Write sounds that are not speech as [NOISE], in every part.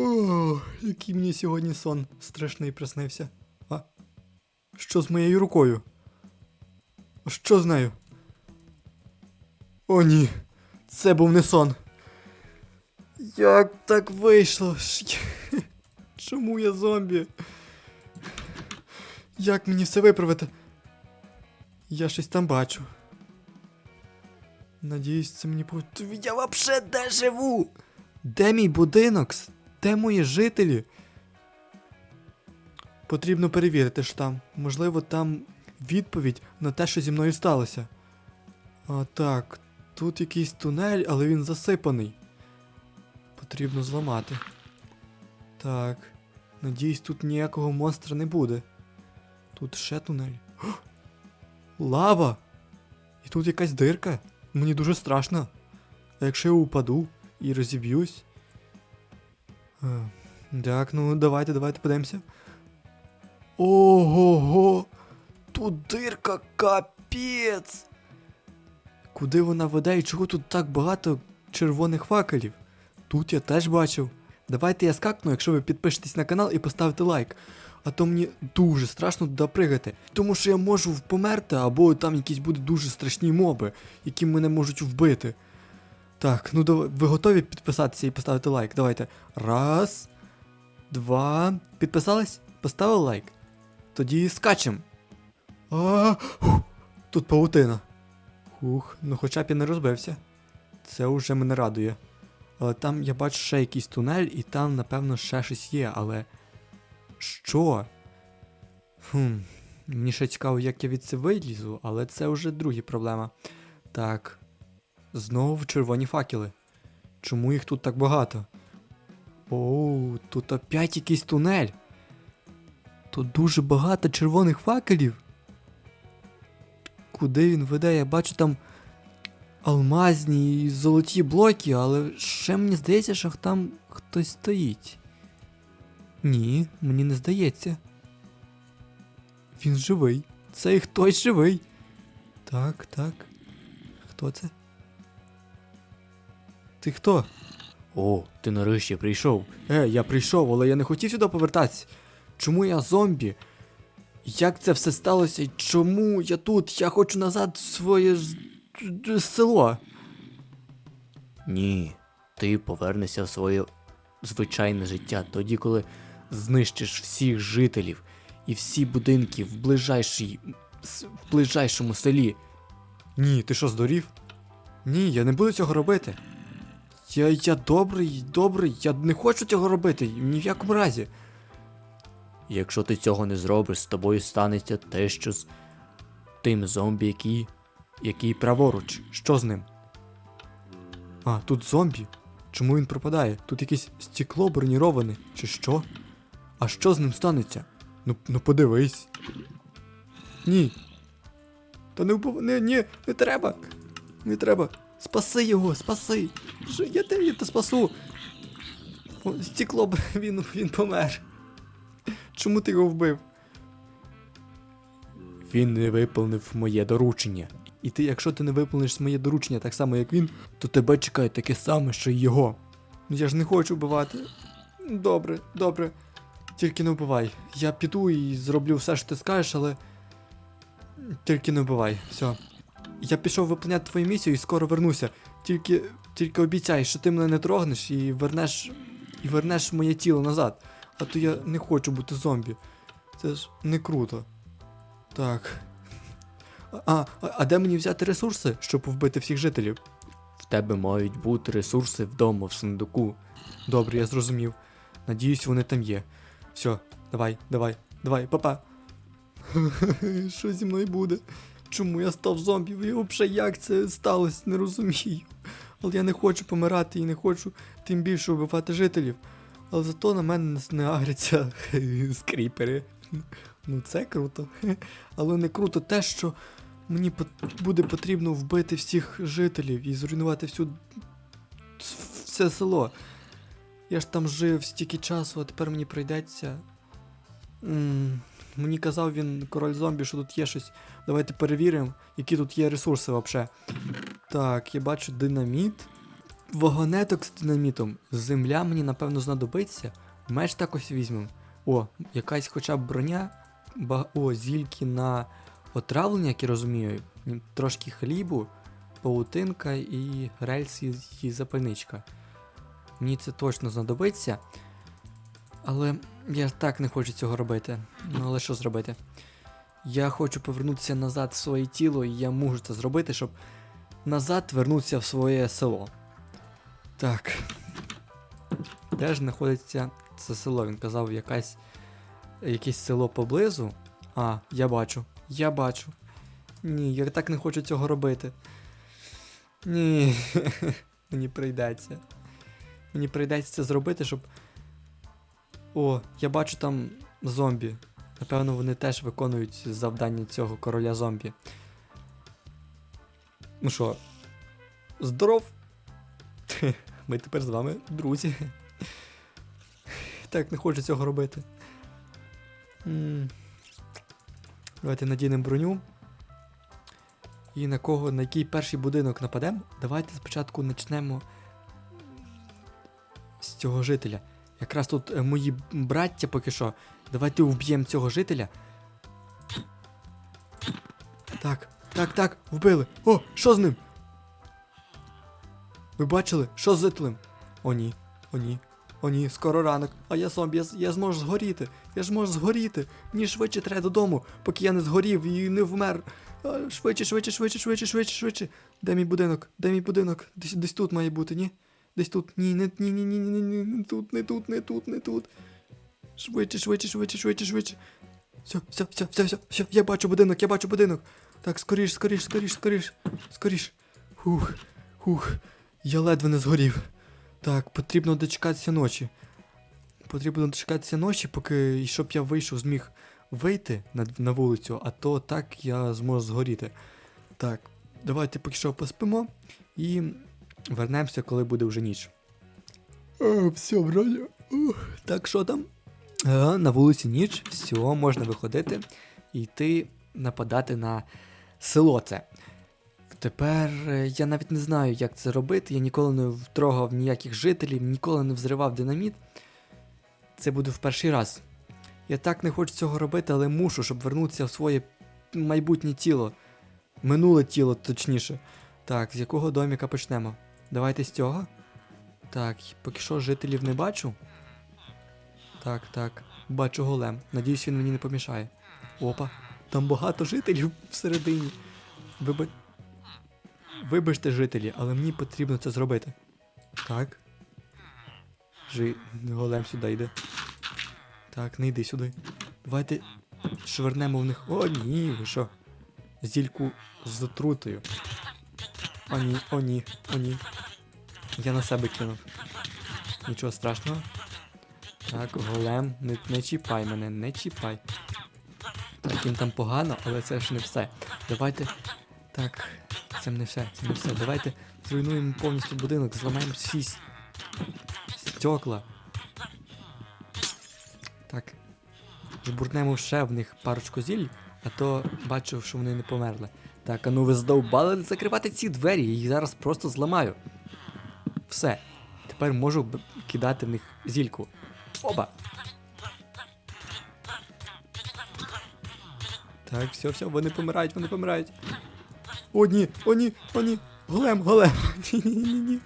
О, який мені сьогодні сон страшний приснився. А? Що з моєю рукою? Що з нею? О, ні. Це був не сон. Як так вийшло? [LAUGHS] Чому я зомбі? Як мені все виправити? Я щось там бачу. Надіюсь, це мені по. Я вообще де живу? Де мій будинок? Де мої жителі? Потрібно перевірити ж там. Можливо, там відповідь на те, що зі мною сталося. А так, тут якийсь тунель, але він засипаний. Потрібно зламати. Так. Надіюсь, тут ніякого монстра не буде. Тут ще тунель. О! Лава! І тут якась дирка. Мені дуже страшно. А якщо я упаду і розіб'юсь. Е, Так, ну давайте, давайте подивимося. Ого-го! Тут дирка капець! Куди вона веде і чого тут так багато червоних факелів? Тут я теж бачив. Давайте я скакну, якщо ви підпишетесь на канал і поставите лайк. А то мені дуже страшно туди пригати. Тому що я можу померти, або там якісь будуть дуже страшні моби, які мене можуть вбити. Так, ну ви готові підписатися і поставити лайк? Давайте. Раз, два. Підписались? Поставили лайк? Тоді скачем. А, тут паутина. Хух, ну хоча б я не розбився. Це вже мене радує. Але там я бачу ще якийсь тунель, і там, напевно, ще щось є, але. Що? Хм, мені ще цікаво, як я від це вилізу, але це вже друга проблема. Так. Знову червоні факели. Чому їх тут так багато? Оу, тут опять якийсь тунель. Тут дуже багато червоних факелів. Куди він веде? Я бачу там алмазні і золоті блоки, але ще мені здається, що там хтось стоїть. Ні, мені не здається. Він живий. Цей хтось живий. Так, так. Хто це? Ти хто? О, ти нарешті прийшов. Е, я прийшов, але я не хотів сюди повертатися. Чому я зомбі? Як це все сталося? Чому я тут? Я хочу назад в своє ж- село. Ні, ти повернешся в своє звичайне життя тоді, коли знищиш всіх жителів і всі будинки в, ближайшій, в ближайшому селі. Ні, ти що, здурів? Ні, я не буду цього робити. Я, я добрий, добрий, я не хочу цього робити, ні в якому разі. Якщо ти цього не зробиш, з тобою станеться те, що з тим зомбі, який, який праворуч. Що з ним? А, тут зомбі. Чому він пропадає? Тут якесь стекло броніроване, чи що? А що з ним станеться? Ну, ну подивись. Ні. Та не вбив... Не, не треба. Не треба. Спаси його, спаси. Я те я те спасу. Стекло, б- [LAUGHS] він, він помер. Чому ти його вбив? Він не виповнив моє доручення. І ти, якщо ти не виповниш моє доручення так само, як він, то тебе чекає таке саме, що й його. Ну я ж не хочу вбивати. Добре, добре. Тільки не вбивай. Я піду і зроблю все, що ти скажеш, але. Тільки не вбивай. Все. Я пішов виповняти твою місію і скоро вернуся. Тільки. Тільки обіцяй, що ти мене не трогнеш і вернеш. І вернеш моє тіло назад. А то я не хочу бути зомбі. Це ж не круто. Так. А, а, а де мені взяти ресурси, щоб вбити всіх жителів? В тебе мають бути ресурси вдома в сундуку. Добре, я зрозумів. Надіюсь, вони там є. Все, давай, давай, давай, папа. [LAUGHS] Що зі мною буде? Чому я став зомбі? І взагалі як це сталося, не розумію. Але я не хочу помирати і не хочу тим більше вбивати жителів. Але зато на мене не агряться [LAUGHS] скріпери. Ну це круто. Але не круто те, що мені буде потрібно вбити всіх жителів і зруйнувати всю все село. Я ж там жив стільки часу, а тепер мені прийдеться. Мені казав він, король зомбі, що тут є щось. Давайте перевіримо, які тут є ресурси взагалі. Так, я бачу динаміт. вагонеток з динамітом. Земля мені, напевно, знадобиться. Меч також візьмемо. О, якась хоча б броня. Ба... О, зільки на отравлення, як я розумію. Трошки хлібу, паутинка і рельси і запальничка. Мені це точно знадобиться. Але я так не хочу цього робити. Ну, але що зробити? Я хочу повернутися назад в своє тіло, і я можу це зробити, щоб назад вернутися в своє село. Так. Де ж знаходиться це село? Він казав, якась, якесь село поблизу. А, я бачу. Я бачу. Ні, я так не хочу цього робити. Ні. [LAUGHS] Мені прийдеться. Мені прийдеться це зробити, щоб. О, я бачу там зомбі. Напевно, вони теж виконують завдання цього короля зомбі. Ну що, здоров? [LAUGHS] Ми тепер з вами друзі. Так, не хочу цього робити. Давайте надінемо броню. І на кого, на який перший будинок нападемо? Давайте спочатку почнемо з цього жителя. Якраз тут е, мої браття поки що. Давайте вб'ємо цього жителя. Так, так, так, вбили. О, що з ним? Ви бачили, що з жителем? О ні, о ні, о ні, скоро ранок. А я зомбі, я, я зможу згоріти. Я ж можу згоріти. Мені швидше треба додому, поки я не згорів і не вмер. А, швидше, швидше, швидше, швидше, швидше, швидше. Де мій будинок? Де мій будинок? Десь, десь тут має бути, ні? Десь тут. Ні, не, ні, ні, ні, ні, ні, не тут, не тут, не тут, не тут. Швидше, швидше, швидше, швидше, швидше. Все, все, все, все, все, все, я бачу будинок, я бачу будинок. Так, скоріш, скоріш, скоріш, скоріш, скоріш. Хух, хух, я ледве не згорів. Так, потрібно дочекатися ночі. Потрібно дочекатися ночі, поки щоб я вийшов, зміг вийти на, на вулицю, а то так я зможу згоріти. Так, давайте поки що поспимо і вернемося, коли буде вже ніч. О, все, вроді. Ух, так, що там? А, на вулиці ніч, все, можна виходити і йти нападати на село це. Тепер е, я навіть не знаю, як це робити. Я ніколи не втрогав ніяких жителів, ніколи не взривав динаміт. Це буде в перший раз. Я так не хочу цього робити, але мушу, щоб вернутися в своє майбутнє тіло. Минуле тіло, точніше. Так, з якого доміка почнемо? Давайте з цього. Так, поки що жителів не бачу. Так, так. Бачу голем. Надіюсь, він мені не помішає. Опа, там багато жителів всередині. Виба... Вибачте, жителі, але мені потрібно це зробити. Так. Жи... Голем сюди йде. Так, не йди сюди. Давайте швернемо в них. О, ні, ви що? Зільку з отрутою. О ні, о ні, о ні. Я на себе кинув. Нічого страшного. Так, голем, не, не чіпай мене, не чіпай. Так, їм там погано, але це ж не все. Давайте. Так, це не все, це не все. Давайте зруйнуємо повністю будинок, зламаємо всі стекла. Так. Жбурнемо ще в них парочку зіль, а то бачу, що вони не померли. Так, а ну ви здовбали закривати ці двері, я їх зараз просто зламаю. Все. Тепер можу кидати в них зільку. Оба! Так, все, все, вони помирають, вони помирають. О, ні, о, ні, о, ні. Голем, голем. [LAUGHS] Ні, ні, ні, ні.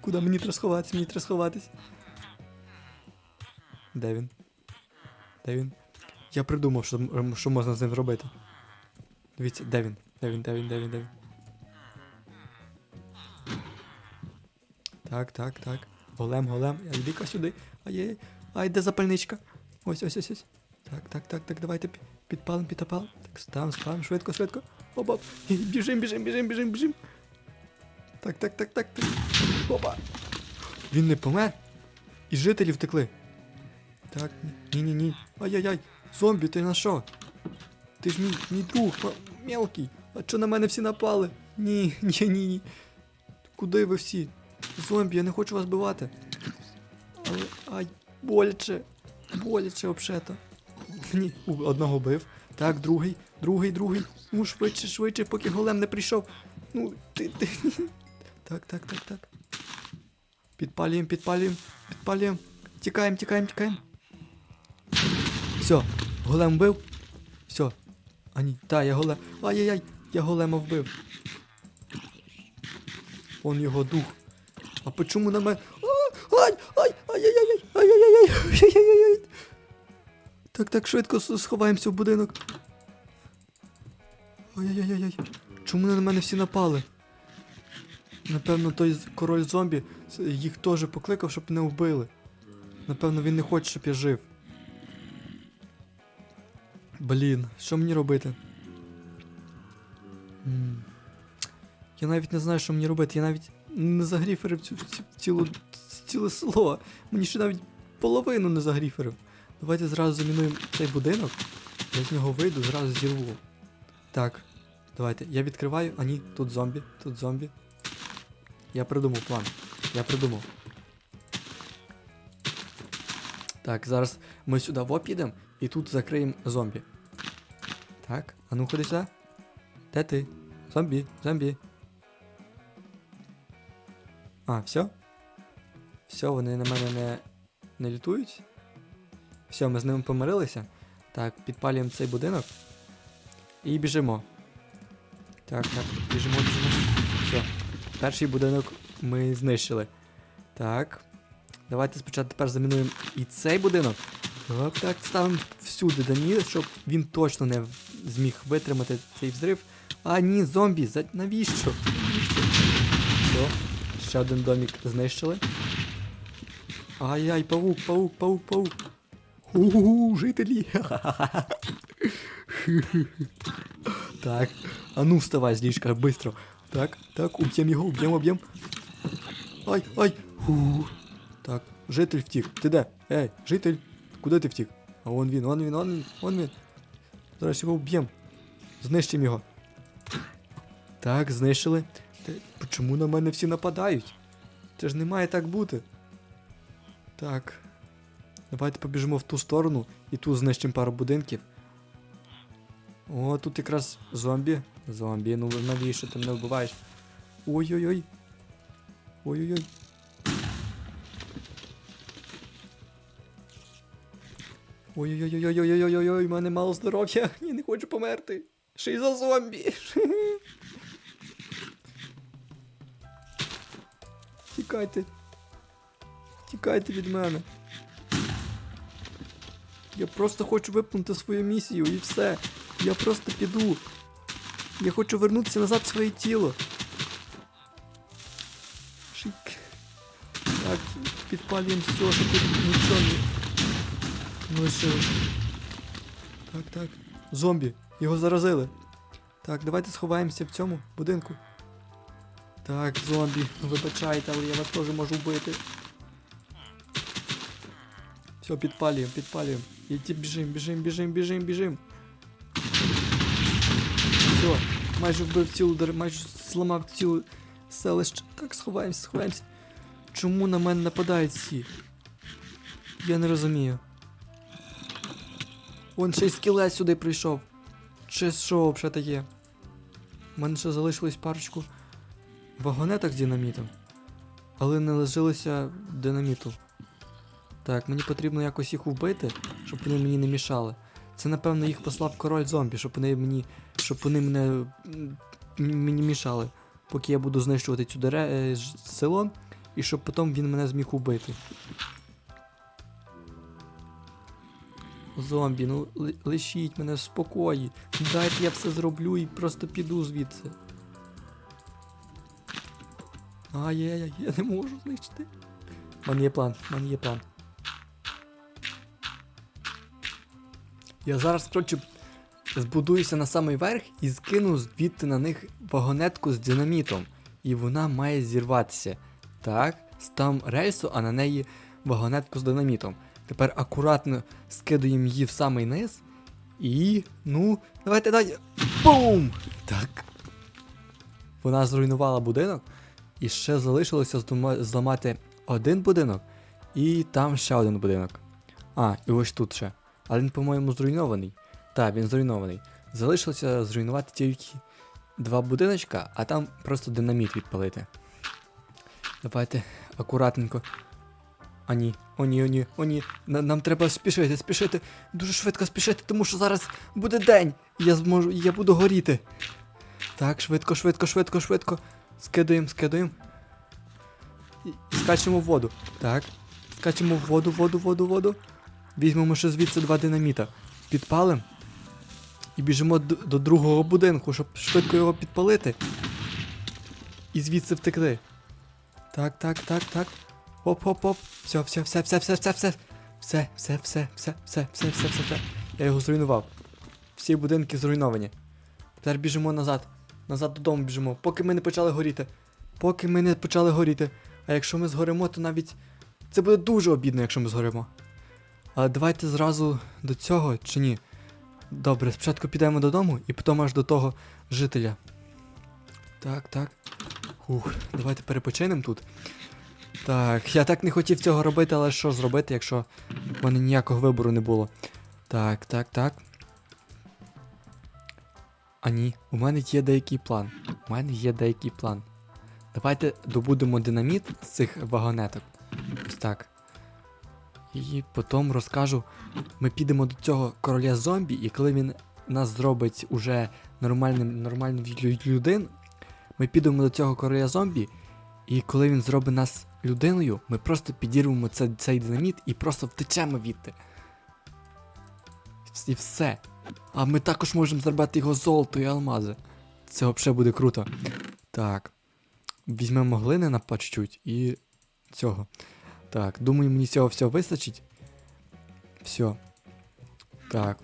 Куди мені треба сховатись, мені треба сховатись. Де він? Де він? Я придумав, що, що можна з ним зробити. Дивіться, де він? Де він, де він? Так, так, так. Голем, голем. А Йди-ка сюди. Ай-яй. Ай, де запальничка? Ось, ось, ось, ось. Так, так, так, так, давайте підпалим, підпалим. Так, ставим, ставим, швидко, швидко. Опа. [LAUGHS] Біжим, біжим, біжим, біжим, біжим. Так, так, так, так, так. Опа. Він не помер. І жителі втекли. Так, ні, ні, ні. Ай-яй-яй. Зомбі, ти на що? Ти ж мій, мій друг, мелкий. А чо на мене всі напали? Ні, ні, ні, ні. Куди ви всі? Зомбі, я не хочу вас бивати. Але. Ай, боляче. Боляче взагалі-то. Ні, одного бив. Так, другий, другий, другий. Ну, швидше, швидше, поки голем не прийшов. Ну, ти, ти. Так, так, так, так. Підпалюємо, підпалюємо, підпалюємо. Тікаємо, тікаємо, тікаємо. Все, голем вбив. Все. А ні, та, я голем. Ай-яй-яй, я голема вбив. Он його дух. А почому на мене. Ай! Ай! Ай-яй-яй! Ай-яй-яй! Ай-яй-яй! Так, так, швидко сховаємося в будинок. Ай-яй-яй-яй. Чому на мене всі напали? Напевно, той король зомбі їх теж покликав, щоб мене вбили. Напевно, він не хоче, щоб я жив. Блін, що мені робити? Я навіть не знаю, що мені робити. Я навіть не загріферив цю, цю, ціле село. Мені ще навіть половину не загріферив. Давайте зразу замінуємо цей будинок. Я з нього вийду, зразу зірву. Так, давайте. Я відкриваю, а ні, тут зомбі, тут зомбі. Я придумав план. Я придумав. Так, зараз ми сюди во підемо і тут закриємо зомбі. Так, а ну ходи сюди. Де ти? Зомбі, зомбі. А, все? Все, вони на мене не, не лютують. Все, ми з ними помирилися. Так, підпалюємо цей будинок. І біжимо. Так, так, біжимо, біжимо. Все. Перший будинок ми знищили. Так. Давайте спочатку тепер замінуємо і цей будинок. Так, так, ставимо всюди Даніл, щоб він точно не зміг витримати цей взрив. А, ні, зомбі? Навіщо? Все, ще один домик знищили. Ай-яй, паук, паук, паук, паук. У-у-у, жителі. [LAUGHS] так, а ну вставай з ліжка, быстро. Так, так, уб'єм його, уб'єм, уб'єм. Ай, ай. Фу. Так, житель втік. Ти де? Ей, житель, куди ти втік? А вон він, вон він, вон він, вон він. Зараз його вб'єм. Знищимо його. Так, знищили. Та чому на мене всі нападають? Це ж не має так бути. Так. Давайте побіжимо в ту сторону і тут знищимо пару будинків. О, тут якраз зомбі. Зомбі, ну навіщо ти мене вбиваєш? Ой-ой-ой. Ой-ой-ой. Ой-ой-ой-ой-ой-ой-ой-ой, в мене мало здоров'я. [LAUGHS] Я не хочу померти. Ще й за зомбі. [LAUGHS] Тікайте. Тікайте від мене. Я просто хочу виповнити свою місію і все. Я просто піду. Я хочу вернутися назад в своє тіло. Шик. Так, підпалюємо все, щоб тут нічого не лишилось. Так, так. Зомбі. Його заразили. Так, давайте сховаємося в цьому будинку. Так, зомбі, вибачайте, але я вас теж можу вбити. Все, підпалюємо, підпалюємо. І ті біжим, біжим, біжим, біжим, біжим. Все, майже вбив цілу майже зламав цілу селище. Так, сховаємося, сховаємося. Чому на мене нападають всі? Я не розумію. Вон ще й скелет сюди прийшов. Чи що взагалі таке? У мене ще залишилось парочку вагонеток з динамітом. Але не лишилося динаміту. Так, мені потрібно якось їх вбити, щоб вони мені не мішали. Це, напевно, їх послав король зомбі, щоб вони мені. щоб вони мене. мені мішали. Поки я буду знищувати цю дере... е, село, і щоб потім він мене зміг убити. Зомбі, ну лишіть мене в спокої. Дайте я все зроблю і просто піду звідси. Ай-яй-яй, я не можу знищити. У мене є план, у мене є план. Я зараз, коротше, збудуюся на самий верх і скину звідти на них вагонетку з динамітом. І вона має зірватися. Так, стам рельсу, а на неї вагонетку з динамітом. Тепер акуратно скидуємо її в самий низ. І. Ну, давайте давайте. Бум! Так. Вона зруйнувала будинок. І ще залишилося зламати один будинок, і там ще один будинок. А, і ось тут ще. Але він, по-моєму, зруйнований. Так, він зруйнований. Залишилося зруйнувати тільки два будиночка, а там просто динаміт відпалити. Давайте Акуратненько. А ні, о ні, о ні, о ні. На- Нам треба спішити, спішити. Дуже швидко спішити, тому що зараз буде день. І я зможу, я буду горіти. Так, швидко, швидко, швидко, швидко. Скидуємо, скидуємо. І, скачемо в воду. Так. Скачемо в воду, воду, воду, воду. Візьмемо ще звідси два динаміта. Підпалимо. І біжимо д- до другого будинку, щоб швидко його підпалити. І звідси втекти. Так, так, так, так. Оп, оп, оп. Все, все, все, все, все, все, все. Все, все, все, все, все, все, все, все, все. Я його зруйнував. Всі будинки зруйновані. Тепер біжимо назад. Назад додому біжимо, поки ми не почали горіти. Поки ми не почали горіти. А якщо ми згоримо, то навіть. Це буде дуже обідно, якщо ми згоримо. Але давайте зразу до цього чи ні? Добре, спочатку підемо додому і потім аж до того жителя. Так, так. Ух, давайте перепочинемо тут. Так, я так не хотів цього робити, але що зробити, якщо в мене ніякого вибору не було. Так, так, так. А ні, у мене є деякий план. У мене є деякий план. Давайте добудемо динаміт з цих вагонеток. Ось так. І потім розкажу. Ми підемо до цього короля зомбі, і коли він нас зробить уже нормальним, нормальним людин, ми підемо до цього короля зомбі, і коли він зробить нас людиною, ми просто підірвемо це, цей динаміт і просто втечемо відти. І все. А ми також можемо зробити його золото і алмази. Це взагалі буде круто. Так. Візьмемо глини на по чуть і цього. Так, думаю, мені цього всього вистачить. Все. Так.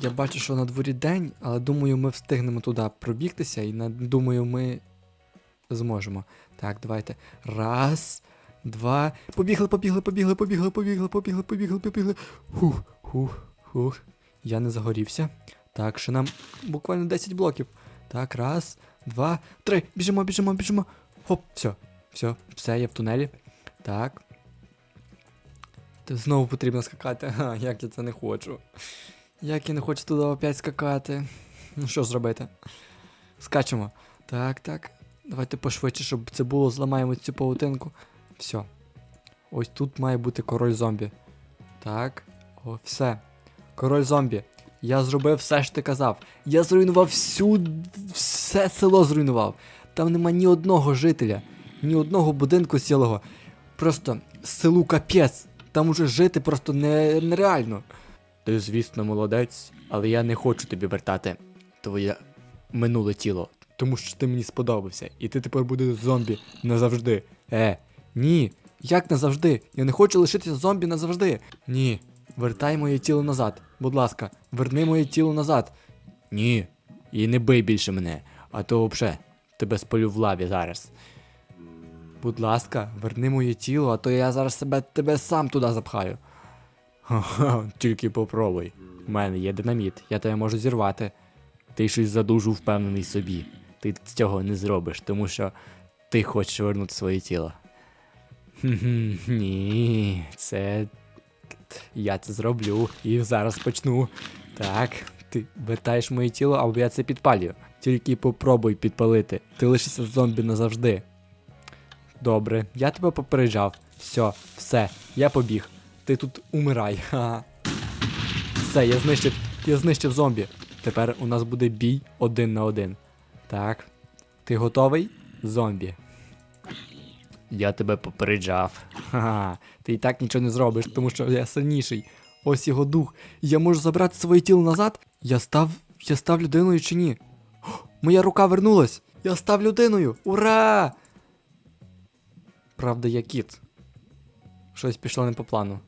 Я бачу, що на дворі день, але думаю, ми встигнемо туди пробігтися і думаю, ми зможемо. Так, давайте. Раз, два. Побігли, побігли, побігли, побігли, побігли, побігли, побігли, побігли. Хух, хух, хух. Я не загорівся. Так, ще нам буквально 10 блоків. Так, раз, два, три. Біжимо, біжимо, біжимо. Хоп, все, все, все, я в тунелі. Так. Знову потрібно скакати. Ха, як я це не хочу. Як я не хочу туди опять скакати. Ну що зробити? Скачемо. Так, так. Давайте пошвидше, щоб це було, зламаємо цю паутинку. Все. Ось тут має бути король зомбі. Так. О, все. Король зомбі. Я зробив все, що ти казав. Я зруйнував всю. все село зруйнував. Там нема ні одного жителя, ні одного будинку цілого. Просто селу капець. Там уже жити просто не, нереально. Ти, звісно, молодець, але я не хочу тобі вертати твоє минуле тіло. Тому що ти мені сподобався, і ти тепер будеш зомбі назавжди. Е, ні, як назавжди? Я не хочу лишитися зомбі назавжди. Ні, вертай моє тіло назад. Будь ласка, верни моє тіло назад. Ні, і не бий більше мене, а то взагалі тебе спалю в лаві зараз. Будь ласка, верни моє тіло, а то я зараз себе тебе сам туди запхаю. Тільки попробуй. У мене є динаміт, я тебе можу зірвати. Ти щось задужу впевнений собі. Ти цього не зробиш, тому що ти хочеш вернути своє тіло. Ні, це. Я це зроблю і зараз почну. Так, ти вертаєш моє тіло, або я це підпалю. Тільки попробуй підпалити. Ти лишишся зомбі назавжди. Добре, я тебе попереджав. Все, все, я побіг. Ти тут умирай. [LAUGHS] Ха. Все, я знищив, я знищив зомбі. Тепер у нас буде бій один на один. Так. Ти готовий? Зомбі. Я тебе попереджав. Ха. Ти і так нічого не зробиш, тому що я сильніший. Ось його дух. Я можу забрати своє тіло назад? Я став. Я став людиною чи ні? О, моя рука вернулась! Я став людиною! Ура! Правда, я кіт. Щось пішло не по плану.